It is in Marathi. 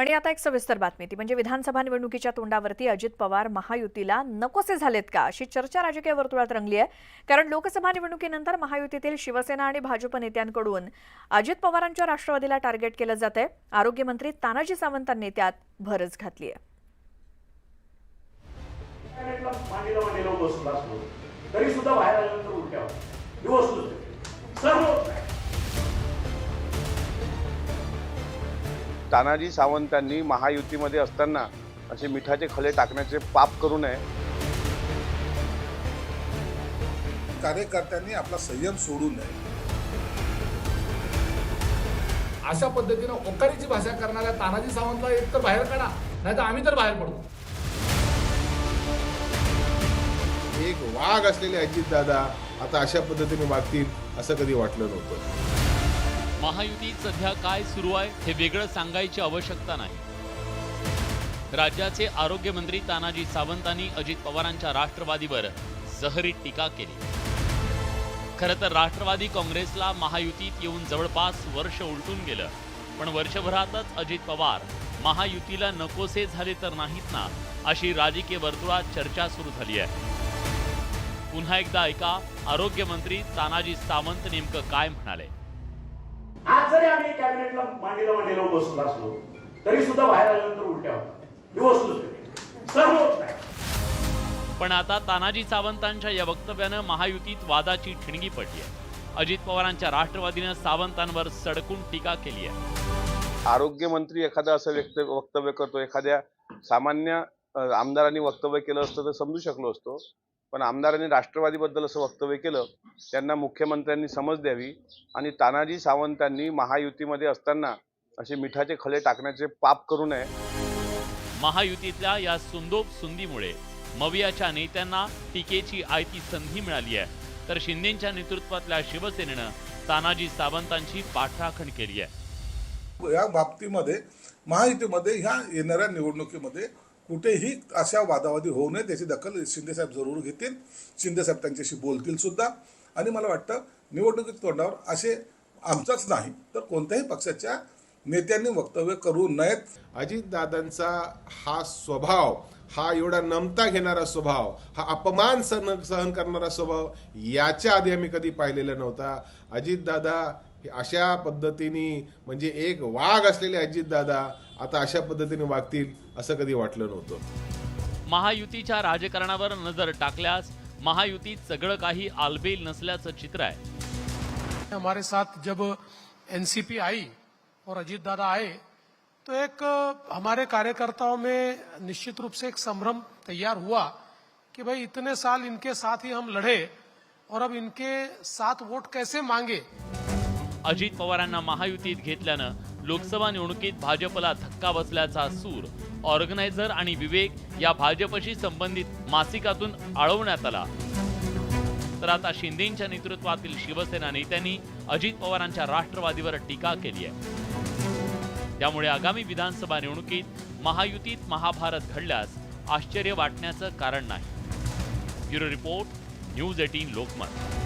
आणि आता एक सविस्तर बातमी ती म्हणजे विधानसभा निवडणुकीच्या तोंडावरती अजित पवार महायुतीला नकोसे झालेत का अशी चर्चा राजकीय वर्तुळात रंगली आहे. कारण लोकसभा निवडणुकीनंतर महायुतीतील शिवसेना आणि भाजप नेत्यांकडून अजित पवारांच्या राष्ट्रवादीला टार्गेट केलं जात आहे आरोग्यमंत्री तानाजी सावंतांनी त्यात भरच घातली आहे. तरी सुद्धा बाहेर आल्यानंतर उलट्या सर्व तानाजी सावंतांनी महायुतीमध्ये असताना असे मिठाचे खले टाकण्याचे पाप करू नये. कार्यकर्त्यांनी आपला संयम सोडू नये. अशा पद्धतीनं ओकारीची भाषा करणाऱ्या तानाजी सावंतला एक तर बाहेर काढा नाही तर आम्ही तर बाहेर पडू. एक वाघ असलेले अजितदादा आता अशा पद्धतीने वागतील असं कधी वाटलं नव्हतं. महायुतीत सध्या काय सुरू आहे हे वेगळं सांगायची आवश्यकता नाही. राज्याचे आरोग्यमंत्री तानाजी सावंतांनी अजित पवारांच्या राष्ट्रवादीवर जहरी टीका केली. खरं तर राष्ट्रवादी काँग्रेसला महायुतीत येऊन जवळपास वर्ष उलटून गेलं पण वर्षभरातच अजित पवार महायुतीला नकोसे झाले तर नाहीत ना अशी राजकीय वर्तुळात चर्चा सुरू झाली आहे. पुन्हा एकदा ऐका आरोग्यमंत्री तानाजी सावंत नेमकं काय म्हणाले? आज जरी आम्ही कॅबिनेटला मांडीला मांडीला बसलो असलो तरी सुद्धा बाहेर आल्यानंतर उलट्या. मी बसलोच नाही. सर्व होत नाही. पण आता तानाजी सावंतांच्या या वक्तव्यानं महायुतीत वादाची ठिणगी पडली आहे अजित पवारांच्या राष्ट्रवादीनं सावंतांवर सडकून टीका केली आहे आरोग्यमंत्री एखादा असं व्यक्त वक्तव्य करतो एखाद्या सामान्य आमदारांनी वक्तव्य केलं असतं तर समजू शकलो असतो. पण आमदारांनी राष्ट्रवादीबद्दल असं वक्तव्य केलं त्यांना मुख्यमंत्र्यांनी समज द्यावी आणि तानाजी सावंतांनी महायुतीमध्ये असताना असे मिठाचे खले टाकण्याचे पाप करू नये. महायुतीतल्या या सुंदोप सुंदीमुळे मवियाच्या नेत्यांना टीकेची आयती संधी मिळाली आहे. तर शिंदेच्या नेतृत्वातल्या शिवसेनेनं तानाजी सावंतांची पाठराखण केली आहे. या बाबतीमध्ये महायुतीमध्ये ह्या येणाऱ्या निवडणुकीमध्ये कुठेही अशा वादावादी होऊ नये. त्याची दखल शिंदेसाहेब जरूर घेतील. शिंदेसाहेब त्यांच्याशी बोलतील सुद्धा. आणि मला वाटतं निवडणुकीत तोंडावर असे आमचाच नाही तर कोणत्याही पक्षाच्या नेत्यांनी वक्तव्य करू नयेत. अजितदादांचा हा स्वभाव हा एवढा नमता घेणारा स्वभाव हा अपमान सहन सहन करणारा स्वभाव याच्या आधी आम्ही कधी पाहिलेला नव्हता. अजितदादा हे अशा पद्धतीने म्हणजे एक वाघ असलेले अजितदादा आता अशा पद्धतीने वागतील असं कधी वाटलं नव्हतं. महायुतीच्या राजकारणावर नजर टाकल्यास महायुतीत सगळं काही आलबेल नसल्याचं चित्र आहे. हमारे साथ जब एनसीपी आई और अजीत दादा आए तो एक हमारे कार्यकर्ताओं में निश्चित रूप से एक संभ्रम तैयार हुआ कि भाई इतने साल इनके साथ ही हम लड़े और अब इनके साथ वोट कैसे मांगे? अजित पवारांना महायुतीत घेतल्यानं लोकसभा निवडणुकीत भाजपला धक्का बसल्याचा सूर ऑर्गनायझर आणि विवेक या भाजपशी संबंधित मासिकातून आळवण्यात आला. तर आता शिंदेच्या नेतृत्वातील शिवसेना नेत्यांनी अजित पवारांच्या राष्ट्रवादीवर टीका केली आहे. त्यामुळे आगामी विधानसभा निवडणुकीत महायुतीत महाभारत घडल्यास आश्चर्य वाटण्याचं कारण नाही. Bureau report news eighteen Lokmat.